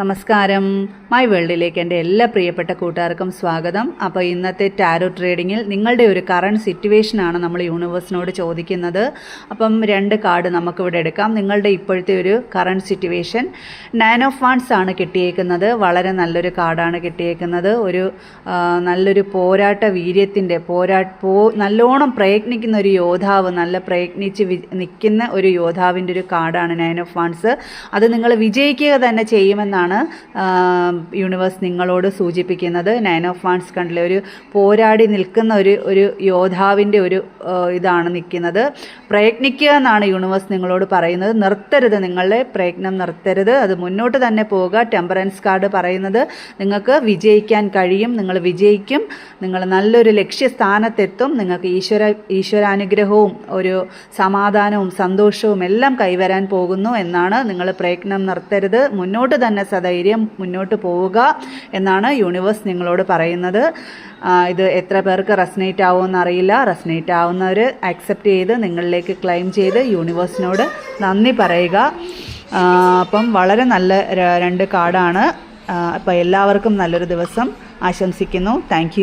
നമസ്കാരം. മൈ വേൾഡിലേക്ക് എന്റെ എല്ലാ പ്രിയപ്പെട്ട കൂട്ടുകാർക്കും സ്വാഗതം. അപ്പോൾ ഇന്നത്തെ ടാരോ ട്രേഡിങ്ങിൽ നിങ്ങളുടെ ഒരു കറണ്ട് സിറ്റുവേഷനാണ് നമ്മൾ യൂണിവേഴ്സിനോട് ചോദിക്കുന്നത്. അപ്പം രണ്ട് കാർഡ് നമുക്കിവിടെ എടുക്കാം. നിങ്ങളുടെ ഇപ്പോഴത്തെ ഒരു കറണ്ട് സിറ്റുവേഷൻ നയൻ ഓഫ് ആണ് കിട്ടിയേക്കുന്നത്. വളരെ നല്ലൊരു കാർഡാണ് കിട്ടിയേക്കുന്നത്. ഒരു നല്ലൊരു പോരാട്ട വീര്യത്തിന്റെ പോരാ പോ നല്ലോണം പ്രയത്നിക്കുന്ന ഒരു യോദ്ധാവ് നല്ല പ്രയത്നിച്ച് നിൽക്കുന്ന ഒരു യോദ്ധാവിന്റെ ഒരു കാർഡാണ് നയൻ ഓഫ് അത് നിങ്ങൾ വിജയിക്കുക തന്നെ ചെയ്യുമെന്നാണ് ആ, യൂണിവേഴ്സ് നിങ്ങളോട് സൂചിപ്പിക്കുന്നത്. നയൻ ഓഫ് വാൺസ് കണ്ടിലെ ഒരു പോരാടി നിൽക്കുന്ന ഒരു ഒരു യോദ്ധാവിന്റെ ഒരു ഇതാണ് നിൽക്കുന്നത്. പ്രയത്നിക്കുക എന്നാണ് യൂണിവേഴ്സ് നിങ്ങളോട് പറയുന്നത്. നിർത്തരുത് നിങ്ങളുടെ പ്രയത്നം നിർത്തരുത്. അത് മുന്നോട്ട് തന്നെ പോവുക. ടെമ്പറൻസ് കാർഡ് പറയുന്നത് നിങ്ങൾക്ക് വിജയിക്കാൻ കഴിയും. നിങ്ങൾ വിജയിക്കും. നിങ്ങൾ നല്ലൊരു ലക്ഷ്യസ്ഥാനത്തെത്തും. നിങ്ങൾക്ക് ഈശ്വര ഈശ്വരാനുഗ്രഹവും ഒരു സമാധാനവും സന്തോഷവും എല്ലാം കൈവരാൻ പോകുന്നു എന്നാണ്. നിങ്ങൾ പ്രയത്നം നിർത്തരുത്. മുന്നോട്ട് തന്നെ സധൈര്യം മുന്നോട്ട് പോവുക എന്നാണ് യൂണിവേഴ്സ് നിങ്ങളോട് പറയുന്നത്. ഇത് എത്ര പേർക്ക് റെസനേറ്റ് ആവുമെന്ന് അറിയില്ല. റെസനേറ്റ് ആവുന്നവർ അക്സെപ്റ്റ് ചെയ്ത് നിങ്ങളിലേക്ക് ക്ലെയിം ചെയ്ത് യൂണിവേഴ്സിനോട് നന്ദി പറയുക. അപ്പം വളരെ നല്ല രണ്ട് കാർഡാണ്. അപ്പോൾ എല്ലാവർക്കും നല്ലൊരു ദിവസം ആശംസിക്കുന്നു. താങ്ക്